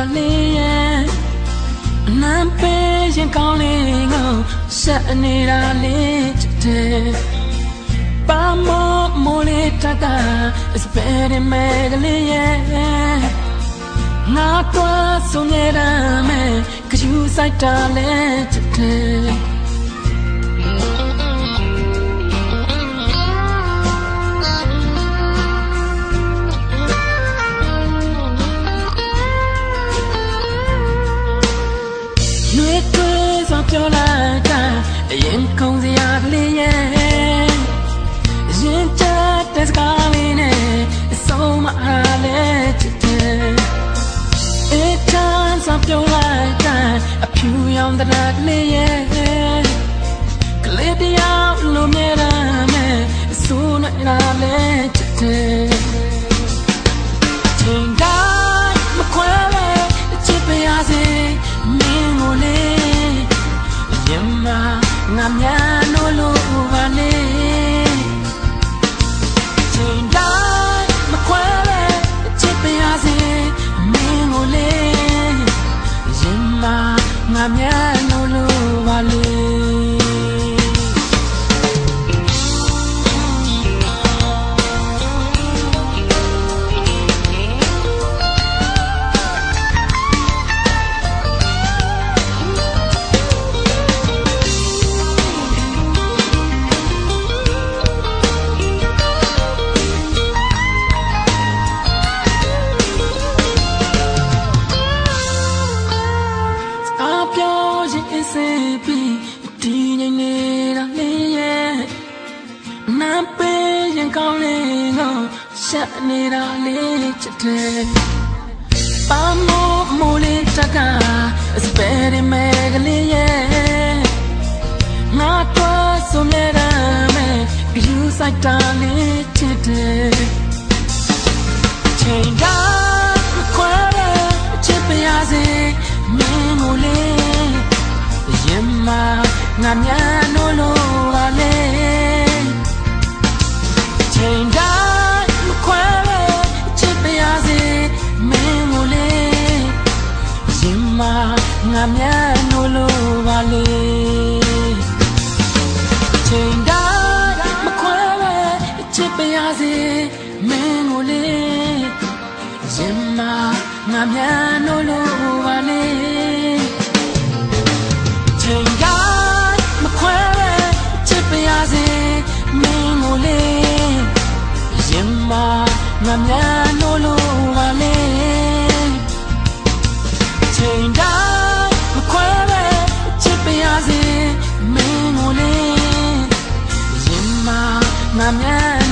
တော်လေးရဲ့အနံပေးရင်ကောင်းလေးကိုဆက်နေတာလေးတဲ့ပါမမိုးလေးတတာ espere me galie ငါတော့ဆုံးရမ်းမယ်ကယူဆိုင်တာလေးတဲ့ အရင်ခုံစရာကလေးရဲ့ရင်ချတဲ့စကားလေးနဲ့အဆုံးမအားလဲချစ်တယ်အချမ်းစပြောလိုက်တာအဖြူရောင်တဲ့ကလေးရဲ့ကလေးတယောက်လိုမြဲတမ်းနဲ့အစိုးနဲ့လဲချ ကောင်း ရှက်နေတာလေးချစ်တယ်ပါမို့မိုးလေးတကစပယ်ရမဲကလေးရဲ့ငါတော့ဆုံးရတာမဲယူဆိုင်တာလေးချစ်တယ်ချိန်တိုင်းခွဲချစ်ပါရစေမင်းကိုလေးရင်မငါများ င်မငါများနိုးလို့ပါလေချိန်တိုင်းမခွဲပဲချစ်ပါရစေမင်းကိုလေရင်မငါများနိုးလို့ပါလေချိန်တိုင်းငါများ